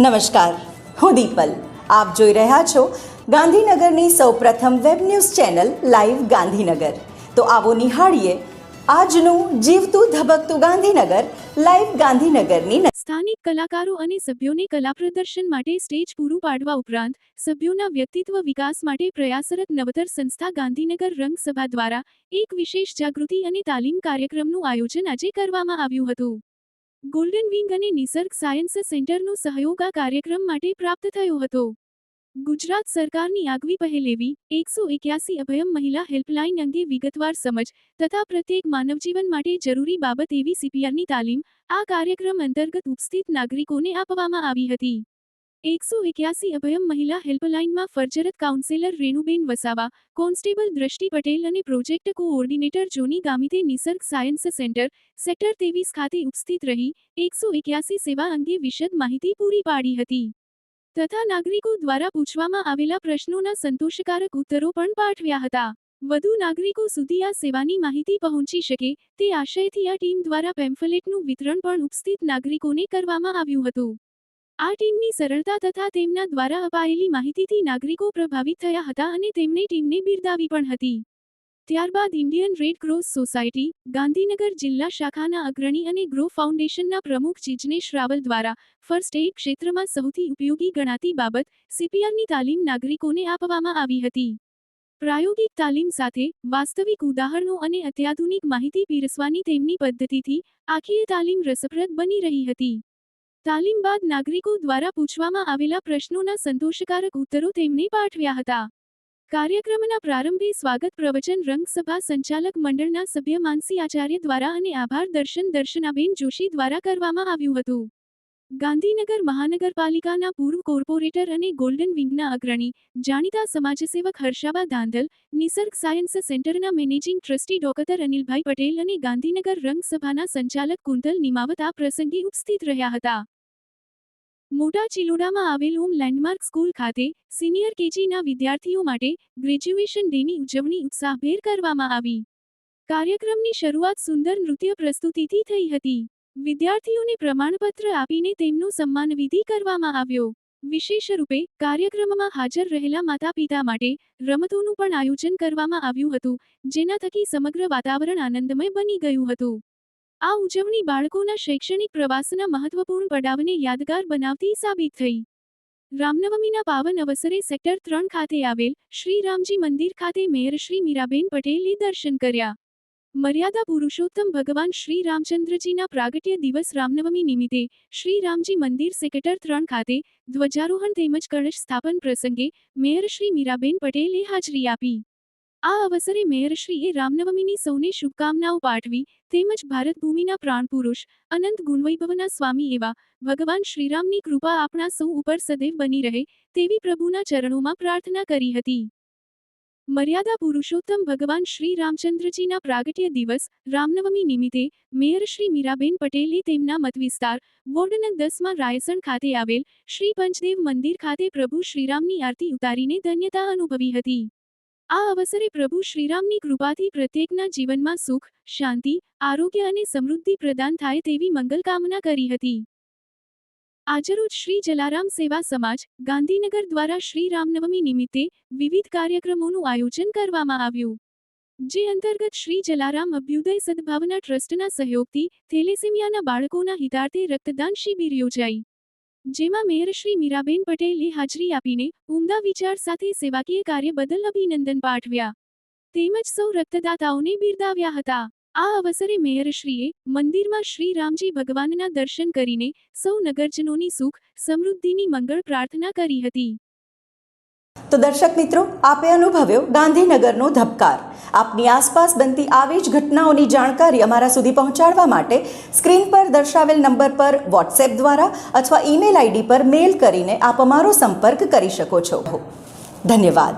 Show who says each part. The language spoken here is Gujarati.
Speaker 1: નમસ્કાર. હું દીપલ. આપ જોઈ રહ્યા છો ગાંધીનગરની સૌપ્રથમ web news channel live Gandhinagar. તો આવો નિહાળીએ આજનું જીવતું ધબકતું ગાંધીનગર લાઈવ ગાંધીનગરની
Speaker 2: સ્થાનિક કલાકારો અને સભ્યોને કલા પ્રદર્શન માટે સ્ટેજ પૂરું પાડવા ઉપરાંત સભ્યોના વ્યક્તિત્વ વિકાસ માટે પ્રયાસરત નવતર સંસ્થા ગાંધીનગર રંગસભા દ્વારા એક વિશેષ જાગૃતિ અને તાલીમ કાર્યક્રમનું આયોજન આજે કરવામાં આવ્યું હતું. ગોલ્ડન વિંગ અને નિસર્ગ સાયન્સ સેન્ટરનો સહયોગ આ કાર્યક્રમ માટે પ્રાપ્ત થયો હતો. ગુજરાત સરકારની આગવી પહેલ એવી એકસો એક્યાસી અભયમ મહિલા હેલ્પલાઇન અંગે વિગતવાર સમજ તથા પ્રત્યેક માનવજીવન માટે જરૂરી બાબત એવી સીપીઆરની તાલીમ આ કાર્યક્રમ અંતર્ગત ઉપસ્થિત નાગરિકોને આપવામાં આવી હતી. એકસો એક્યાસી અભયમ મહિલા હેલ્પલાઇનમાં ફરજરત કાઉન્સેલર રેણુબેન વસાવા, કોન્સ્ટેબલ દ્રષ્ટિ પટેલ અને પ્રોજેક્ટ કોઓર્ડિનેટર જોની ગામિતે નિસર્ગ સાયન્સ સેન્ટર, સેક્ટર તેવીસ ખાતે ઉપસ્થિત રહી, એકસો એક્યાસી સેવા અંગે વિશદ માહિતી પૂરી પાડી હતી. તથા નાગરિકો દ્વારા પૂછવામાં આવેલા પ્રશ્નોના સંતોષકારક ઉત્તરો પણ પાઠવ્યા હતા. વધુ નાગરિકો સુધી આ સેવાની માહિતી પહોંચી શકે, તે આશયથી આ ટીમ દ્વારા પેમ્ફલેટનું વિતરણ પણ ઉપસ્થિત નાગરિકોને કરવામાં આવ્યું હતું. આ ટીમની સરળતા તથા તેમના દ્વારા અપાયેલી માહિતીથી નાગરિકો પ્રભાવિત થયા હતા અને તેમણે ટીમને બિરદાવી પણ હતી. ત્યારબાદ Indian Red Cross Society, Gandhinagar જિલ્લા શાખાના અગ્રણી અને ગ્રો ફાઉન્ડેશનના પ્રમુખ જિજ્નેશ રાવલ દ્વારા ફર્સ્ટ એડ ક્ષેત્રમાં સૌથી ઉપયોગી ગણાતી બાબત સીપીઆરની તાલીમ નાગરિકોને આપવામાં આવી હતી. પ્રાયોગિક તાલીમ સાથે વાસ્તવિક ઉદાહરણો અને અત્યાધુનિક માહિતી પીરસવાની તેમની પદ્ધતિથી આખી તાલીમ રસપ્રદ બની રહી હતી. તાલીમ બાદ નાગરિકો દ્વારા પૂછવામાં આવેલા પ્રશ્નોના સંતોષકારક ઉત્તરો તેમને પાઠવ્યા હતા. કાર્યક્રમના પ્રારંભે સ્વાગત પ્રવચન રંગસભા સંચાલક મંડળના સભ્ય માનસી આચાર્ય દ્વારા અને આભાર દર્શન દર્શનાબેન જોશી દ્વારા કરવામાં આવ્યું હતું. ગાંધીનગર મહાનગરપાલિકાના પૂર્વ કોર્પોરેટર અને ગોલ્ડન વિંગના અગ્રણી, જાણીતા સમાજસેવક હર્ષાબા ધાંધલ નિસર્ગ સાયન્સ સેન્ટરના managing trustee doctor Anilbhai Patel અને ગાંધીનગર રંગસભાના સંચાલક કુંતલ નિમાવત આ પ્રસંગે ઉપસ્થિત રહ્યા હતા. મોટા ચિલોડામાં આવેલ ઓમ લેન્ડમાર્ક સ્કૂલ ખાતે સિનિયર કેજીના વિદ્યાર્થીઓ માટે ગ્રેજ્યુએશન ડેની ઉજવણી ઉત્સાહભેર કરવામાં આવી. કાર્યક્રમની શરૂઆત સુંદર નૃત્ય પ્રસ્તુતિથી થઈ હતી. વિદ્યાર્થીઓને પ્રમાણપત્ર આપીને તેમનું સન્માન વિધિ કરવામાં આવ્યો. વિશેષ રૂપે કાર્યક્રમમાં હાજર રહેલા માતા પિતા માટે રમતોનું પણ આયોજન કરવામાં આવ્યું હતું, જેના થકી સમગ્ર વાતાવરણ આનંદમય બની ગયું હતું. આ ઉજવણી બાળકોના શૈક્ષણિક પ્રવાસના મહત્વપૂર્ણ પડાવને યાદગાર બનાવતી સાબિત થઈ. રામનવમીના પાવન અવસરે સેક્ટર ત્રણ ખાતે આવેલ શ્રી રામજી મંદિર ખાતે મેયર શ્રી મીરાબેન પટેલે દર્શન કર્યા. મર્યાદા પુરુષોત્તમ ભગવાન શ્રી રામચંદ્રજીના પ્રાગટ્ય દિવસ રામનવમી નિમિત્તે શ્રી રામજી મંદિર સેક્ટર ત્રણ ખાતે ધ્વજારોહણ તેમજ કળશ સ્થાપન પ્રસંગે મેયર શ્રી મીરાબેન પટેલે હાજરી આપી. આ અવસરે મેયરશ્રીએ રામનવમીની સૌને શુભકામનાઓ પાઠવી તેમજ ભારત ભૂમિના પ્રાણપુરુષ અનંત ગુણવૈભવના સ્વામી એવા ભગવાન શ્રીરામની કૃપા આપણા સૌ ઉપર સદૈવ બની રહે તેવી પ્રભુના ચરણોમાં પ્રાર્થના કરી હતી. મર્યાદા પુરુષોત્તમ ભગવાન શ્રી રામચંદ્રજીના પ્રાગટ્ય દિવસ, રામનવમી નિમિત્તે, મેયર શ્રી મીરાબેન પટેલે તેમના મતવિસ્તાર વોર્ડ નંગ દસમાં રાયસણ ખાતે આવેલ, શ્રી પંચદેવ મંદિર ખાતે પ્રભુ શ્રીરામની આરતી ઉતારીને ધન્યતા અનુભવી હતી. આ અવસરે પ્રભુ શ્રીરામની કૃપાથી પ્રત્યેકના જીવનમાં સુખ, શાંતિ, આરોગ્ય અને સમૃદ્ધિ પ્રદાન થાય તેવી મંગલ કામના કરી હતી. આજરોજ શ્રી જલારામ સેવા સમાજ, ગાંધીનગર દ્વારા શ્રી રામનવમી નિમિત્તે વિવિધ કાર્યક્રમોનું આયોજન કરવામાં આવ્યું. જે અંતર્ગત શ્રી જલારામ અભ્યુદય સદભાવના ટ્રસ્ટના સહયોગથી થેલેસેમિયાના બાળકોના હિતાર્થે રક્તદાન શિબિર યોજાઈ. જેમાં મેયર શ્રી મીરાબેન પટેલે હાજરી આપીને ઉમદા વિચાર સાથે સેવાકીય કાર્ય બદલ અભિનંદન પાઠવ્યા. તેમજ સૌ રક્તદાતાઓને બિરદાવ્યા હતા. આ અવસરે મેયરશ્રીએ મંદિરમાં શ્રી રામજી ભગવાનના દર્શન કરીને સૌ નગરજનોની સુખ, સમૃદ્ધિની મંગળ પ્રાર્થના કરી હતી.
Speaker 1: તો દર્શક મિત્રો, આપે અનુભવ્યો ગાંધીનગરનો ધબકાર. આપની આસપાસ બનતી આવી જ ઘટનાઓની જાણકારી અમારા સુધી પહોંચાડવા માટે સ્ક્રીન પર દર્શાવેલ નંબર પર વોટ્સએપ દ્વારા અથવા ઈમેલ આઈડી પર મેલ કરીને આપ અમારો સંપર્ક કરી શકો છો. ધન્યવાદ.